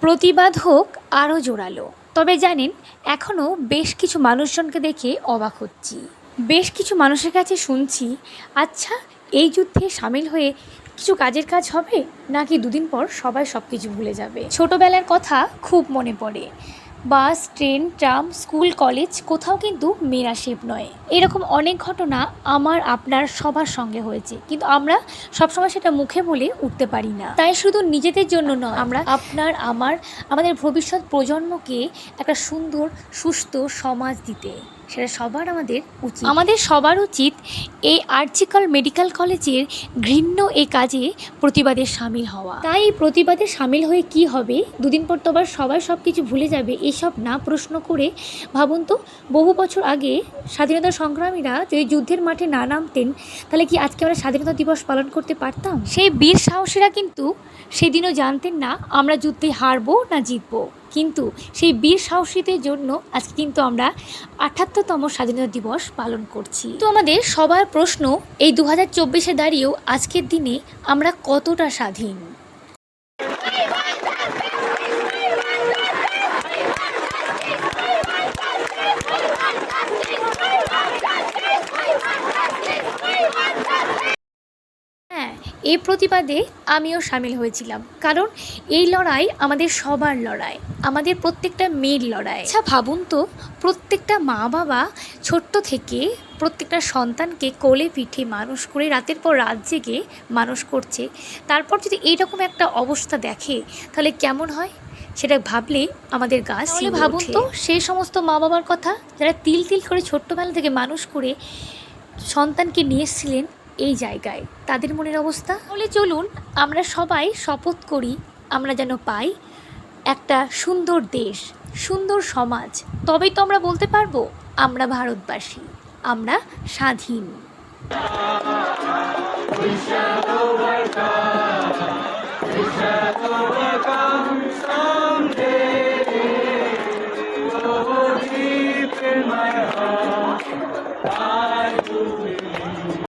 প্রতিবাদ হোক আরও জোরালো। তবে জানেন এখনও বেশ কিছু মানুষজনকে দেখে অবাক হচ্ছি। বেশ কিছু মানুষের কাছে শুনছি আচ্ছা এই যুদ্ধে সামিল হয়ে কিছু কাজের কাজ হবে? নাকি দুদিন পর সবাই সব কিছু ভুলে যাবে? ছোটোবেলার কথা খুব মনে পড়ে। Bus, train, tram, school, college, কোথাও কিন্তু মেয়েরা শেপ নয়। এরকম অনেক ঘটনা আমার, আপনার, সবার সঙ্গে হয়েছে। কিন্তু আমরা সবসময় সেটা মুখে বলে উঠতে পারি না। তাই শুধু নিজেদের জন্য নয়, আমরা আপনার, আমার, আমাদের ভবিষ্যৎ প্রজন্মকে একটা সুন্দর, সুস্থ সমাজ দিতে। সেটা সবার আমাদের উচিত। আমাদের সবার উচিত এই আর্জিক্যাল মেডিকেল কলেজের ঘৃণ্য এই কাজে প্রতিবাদে সামিল হওয়া। তাই এই প্রতিবাদে সামিল হয়ে কি হবে? দুদিন পর তো আবার সবাই সব কিছু ভুলে যাবে। এসব না প্রশ্ন করে ভাবুন তো বহু বছর আগে স্বাধীনতা সংগ্রামীরা যদি যুদ্ধের মাঠে না নামতেন তাহলে কি আজকে আমরা স্বাধীনতা দিবস পালন করতে পারতাম? সেই বীর সাহসীরা কিন্তু সেদিনও জানতেন না আমরা যুদ্ধে হারবো না জিতবো। কিন্তু সেই বীর সাহসীদের জন্য আজকে কিন্তু আমরা আঠাত্তরতম স্বাধীনতা দিবস পালন করছি। তো আমাদের সবার প্রশ্ন, এই দু হাজার চব্বিশে দাঁড়িয়েও আজকের দিনে আমরা কতটা স্বাধীন? এই প্রতিবাদে আমিও সামিল হয়েছিলাম। কারণ এই লড়াই আমাদের সবার লড়াই আমাদের প্রত্যেকটা মেয়ের লড়াই। আচ্ছা ভাবুন তো প্রত্যেকটা মা বাবা ছোট্ট থেকে প্রত্যেকটা সন্তানকে কোলে পিঠে মানুষ করে রাতের পর রাত জেগে মানুষ করছে। তারপর যদি এইরকম একটা অবস্থা দেখে তাহলে কেমন হয়? সেটা ভাবলে আমাদের গাছ ভাবুন তো সেই সমস্ত মা বাবার কথা যারা তিল তিল করে ছোট্টবেলা থেকে মানুষ করে সন্তানকে নিয়ে এসেছিলেন এই জায়গায়। তাদের মনের অবস্থা? বলে চলুন, আমরা সবাই শপথ করি, আমরা যেন পাই একটা সুন্দর দেশ, সুন্দর সমাজ। তবেই তো আমরা বলতে পারব, আমরা ভারতবাসী, আমরা স্বাধীন।